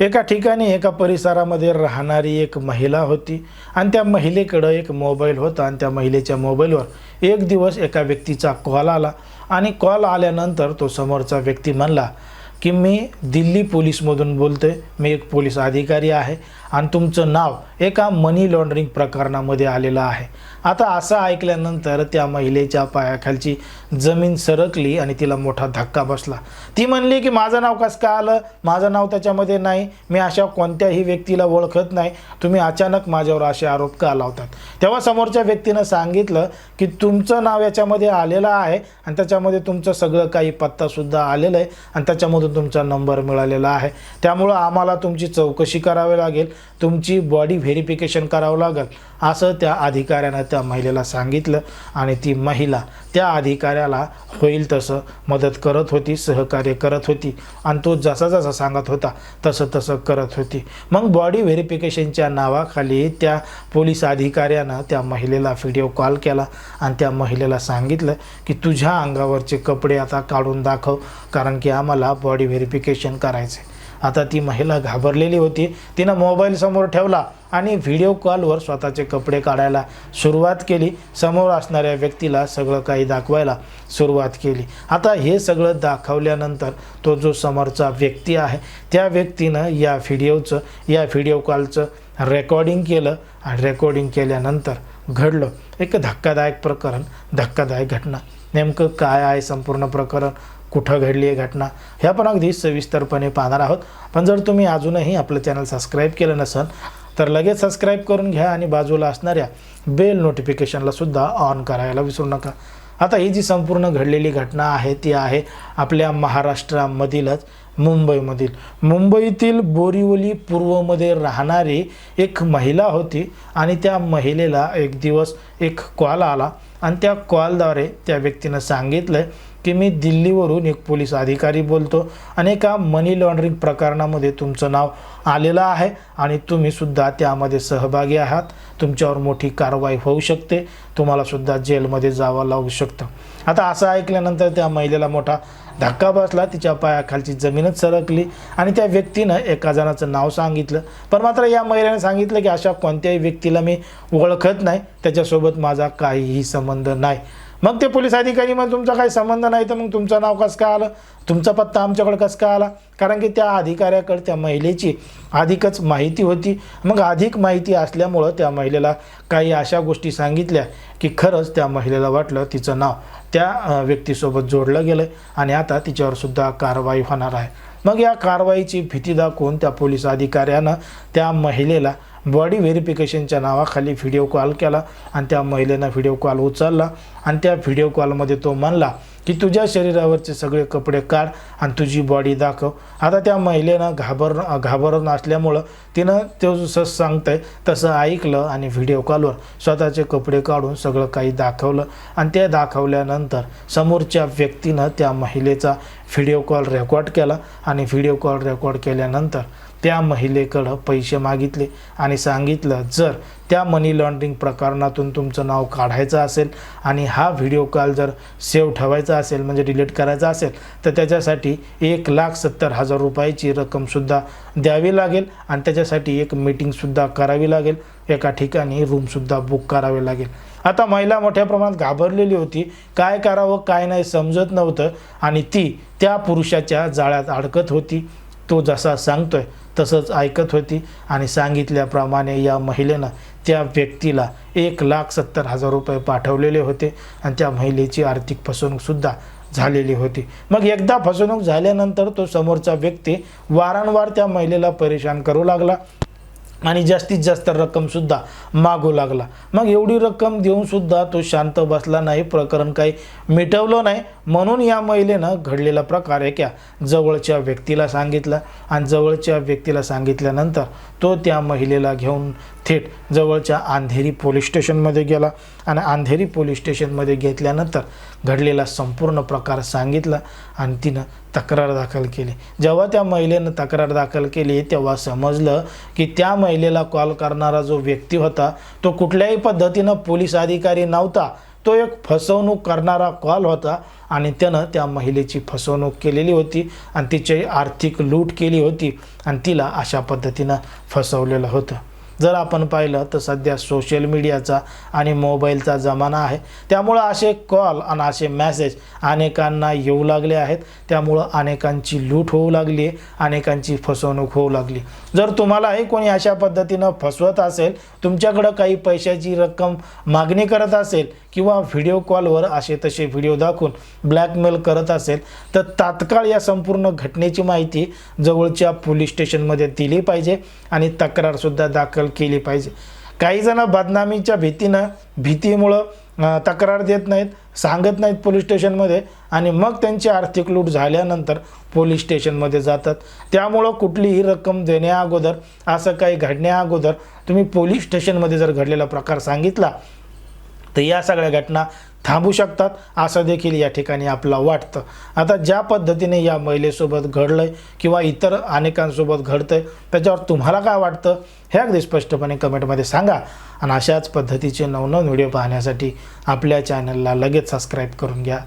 एका ठिकाणी एका परिसरामध्ये राहणारी एक महिला होती आणि त्या महिलेकडं एक मोबाईल होता आणि त्या महिलेच्या मोबाईलवर एक दिवस एका व्यक्तीचा कॉल आला आणि कॉल आल्यानंतर तो समोरचा व्यक्ती म्हणला की मी दिल्ली पोलीसमधून बोलतोय. मी एक पोलीस अधिकारी आहे आणि तुमचं नाव एका मनी लॉन्ड्रिंग प्रकरणामध्ये आलेलं आहे. आता असं ऐकल्यानंतर त्या महिलेच्या पायाखालची जमीन सरकली आणि तिला मोठा धक्का बसला. ती म्हणली की माझं नाव कसं का आलं? माझं नाव त्याच्यामध्ये नाही. मी अशा कोणत्याही व्यक्तीला ओळखत नाही. तुम्ही अचानक माझ्यावर असे आरोप का लावतात? तेव्हा समोरच्या व्यक्तीनं सांगितलं की तुमचं नाव याच्यामध्ये आलेलं आहे आणि त्याच्यामध्ये तुमचं सगळं काही पत्तासुद्धा आलेलं आहे आणि त्याच्यामधून तुमचा नंबर मिळालेला आहे. त्यामुळं आम्हाला तुमची चौकशी करावी लागेल. तुमची बॉडी व्हेरिफिकेशन करावं लागेल असं त्या अधिकाऱ्यानं त्या महिलेला सांगितलं आणि ती महिला त्या अधिकाऱ्याला होईल तसं मदत करत होती सहकार्य करत होती आणि तो जसा जसा सांगत होता तसं तसं करत होती. मग बॉडी व्हेरिफिकेशनच्या नावाखाली त्या पोलीस अधिकाऱ्यानं त्या महिलेला व्हिडिओ कॉल केला आणि त्या महिलेला सांगितलं की तुझ्या अंगावरचे कपडे आता काढून दाखव कारण की आम्हाला बॉडी व्हेरिफिकेशन करायचे. आता ती महिला घाबरलेली होती. तिनं मोबाईल समोर ठेवला आणि व्हिडिओ कॉलवर स्वतःचे कपडे काढायला सुरुवात केली. समोर असणाऱ्या व्यक्तीला सगळं काही दाखवायला सुरुवात केली. आता हे सगळं दाखवल्यानंतर तो जो समोरचा व्यक्ती आहे त्या व्यक्तीनं या व्हिडिओचं या व्हिडिओ कॉलचं रेकॉर्डिंग केलं. आणि रेकॉर्डिंग केल्यानंतर घडलं. एक धक्कादायक प्रकरण धक्कादायक घटना. नेमकं काय आहे संपूर्ण प्रकरण? कुठं घडली आहे घटना? ह्या पण अगदी सविस्तरपणे पाहणार आहोत. पण जर तुम्ही अजूनही आपलं चॅनल सबस्क्राईब केलं नसेल तर लगेच सबस्क्राईब करून घ्या आणि बाजूला असणाऱ्या बेल नोटिफिकेशनला सुद्धा ऑन करायला विसरू नका. आता ही जी संपूर्ण घडलेली घटना आहे ती आहे आपल्या महाराष्ट्रामधीलच मुंबईमधील. मुंबईतील बोरिवली पूर्वमध्ये राहणारी एक महिला होती आणि त्या महिलेला एक दिवस एक कॉल आला आणि त्या कॉलद्वारे त्या व्यक्तीनं सांगितलं की मी दिल्लीवरून एक पोलीस अधिकारी बोलतो आणि एका मनी लॉन्ड्रिंग प्रकरणामध्ये तुमचं नाव आलेलं आहे आणि तुम्हीसुद्धा त्यामध्ये सहभागी आहात. तुमच्यावर मोठी कारवाई होऊ शकते. तुम्हालासुद्धा जेलमध्ये जावं लागू शकतं. आता असं ऐकल्यानंतर त्या महिलेला मोठा धक्का बसला. तिच्या पायाखालची जमीनच सरकली आणि त्या व्यक्तीनं एका जणाचं नाव सांगितलं. पण मात्र या महिलेने सांगितलं की अशा कोणत्याही व्यक्तीला मी ओळखत नाही. त्याच्यासोबत माझा काहीही संबंध नाही. मग ते पोलीस अधिकारी मग तुमचा काही संबंध नाही तर मग तुमचं नाव कसं काय आलं? तुमचा पत्ता आमच्याकडे कसं काय आला? कारण की त्या अधिकाऱ्याकडे त्या महिलेची अधिकच माहिती होती. मग अधिक माहिती असल्यामुळं त्या महिलेला काही अशा गोष्टी सांगितल्या की खरंच त्या महिलेला वाटलं तिचं नाव त्या व्यक्तीसोबत जोडलं गेलं आणि आता तिच्यावरसुद्धा कारवाई होणार आहे. मग या कारवाईची भीती दाखवून त्या पोलीस अधिकाऱ्यानं त्या महिलेला बॉडी व्हेरिफिकेशनच्या नावाखाली व्हिडिओ कॉल केला आणि त्या महिलेनं व्हिडिओ कॉल उचलला आणि त्या व्हिडिओ कॉलमध्ये तो म्हणला की तुझ्या शरीरावरचे सगळे कपडे काढ आणि तुझी बॉडी दाखव. आता त्या महिलेनं घाबर घाबरत असल्यामुळं तिनं तो जसं सांगतंय तसं ऐकलं आणि व्हिडिओ कॉलवर स्वतःचे कपडे काढून सगळं काही दाखवलं. आणि ते दाखवल्यानंतर समोरच्या व्यक्तीनं त्या महिलेचा व्हिडिओ कॉल रेकॉर्ड केला आणि व्हिडिओ कॉल रेकॉर्ड केल्यानंतर त्या महिलेकडं पैसे मागितले आणि सांगितलं जर त्या मनी लॉन्ड्रिंग प्रकरणातून तुमचं नाव काढायचं असेल आणि हा व्हिडिओ कॉल जर सेव्ह ठेवायचा असेल म्हणजे डिलीट करायचा असेल तर त्याच्यासाठी एक लाख सत्तर हजार रुपयाची रक्कमसुद्धा द्यावी लागेल आणि त्याच्यासाठी एक मीटिंगसुद्धा करावी लागेल. एका ठिकाणी रूमसुद्धा बुक करावे लागेल. आता महिला मोठ्या प्रमाणात घाबरलेली होती. काय करावं काय नाही समजत नव्हतं आणि ती त्या पुरुषाच्या जाळ्यात अडकत होती. तो जसा सांगतोय तसंच ऐकत होती आणि सांगितल्याप्रमाणे या महिलेनं त्या व्यक्तीला एक लाख सत्तर हजार रुपये पाठवलेले होते आणि त्या महिलेची आर्थिक फसवणूकसुद्धा झालेली होती. मग एकदा फसवणूक झाल्यानंतर तो समोरचा व्यक्ती वारंवार त्या महिलेला परेशान करू लागला. आणि जास्तीत जास्त रक्कमसुद्धा मागू लागला. मग एवढी रक्कम देऊनसुद्धा तो शांत बसला नाही प्रकरण काही मिटवलं नाही. म्हणून या महिलेनं घडलेला प्रकार एका जवळच्या व्यक्तीला सांगितला. आणि जवळच्या व्यक्तीला सांगितल्यानंतर तो त्या महिलेला घेऊन थेट जवळच्या अंधेरी पोलीस स्टेशनमध्ये गेला आणि अंधेरी पोलीस स्टेशनमध्ये घेतल्यानंतर घडलेला संपूर्ण प्रकार सांगितला आणि तिनं तक्रार दाखल केली. जेव्हा त्या महिलेनं तक्रार दाखल केली तेव्हा समजलं की त्या महिलेला कॉल करणारा जो व्यक्ती होता तो कुठल्याही पद्धतीनं पोलीस अधिकारी नव्हता. तो एक फसवणूक करणारा कॉल होता आणि त्यानं त्या महिलेची फसवणूक केलेली होती आणि तिची आर्थिक लूट केली होती आणि तिला अशा पद्धतीनं फसवलेलं होतं. जर आपण पाहिलं तर सध्या सोशल मीडियाचा आणि मोबाईलचा जमाना आहे. त्यामुळं असे कॉल आणि असे मॅसेज अनेकांना येऊ लागले आहेत. त्यामुळं अनेकांची लूट होऊ लागली आहे. अनेकांची फसवणूक होऊ लागली जर तुम्हालाही कोणी अशा पद्धतीनं फसवत असेल तुमच्याकडं काही पैशाची रक्कम मागणी करत असेल किंवा व्हिडिओ कॉलवर असे तसे व्हिडिओ दाखवून ब्लॅकमेल करत असेल तर तात्काळ या संपूर्ण घटनेची माहिती जवळच्या पोलीस स्टेशनमध्ये दिली पाहिजे आणि तक्रारसुद्धा दाखल केली पाहिजे. काही जण बदनामीच्या भीतीनं भीतीमुळं तक्रार देत नाहीत सांगत नाहीत पोलीस स्टेशनमध्ये आणि मग त्यांची आर्थिक लूट झाल्यानंतर पोलीस स्टेशनमध्ये जातात. त्यामुळं कुठलीही रक्कम देण्या अगोदर असं काही घडण्या अगोदर तुम्ही पोलीस स्टेशनमध्ये जर घडलेला प्रकार सांगितला तर या सगळ्या घटना थांबू शकतात असं देखील या ठिकाणी आपला वाटतं. आता ज्या पद्धतीने या महिलेसोबत घडलं आहे किंवा इतर अनेकांसोबत घडतं आहे त्याच्यावर तुम्हाला काय वाटतं? हे अगदी स्पष्टपणे कमेंटमध्ये सांगा. आणि अशाच पद्धतीचे नवनवीन व्हिडिओ पाहण्यासाठी आपल्या चॅनलला लगेच सबस्क्राईब करून घ्या.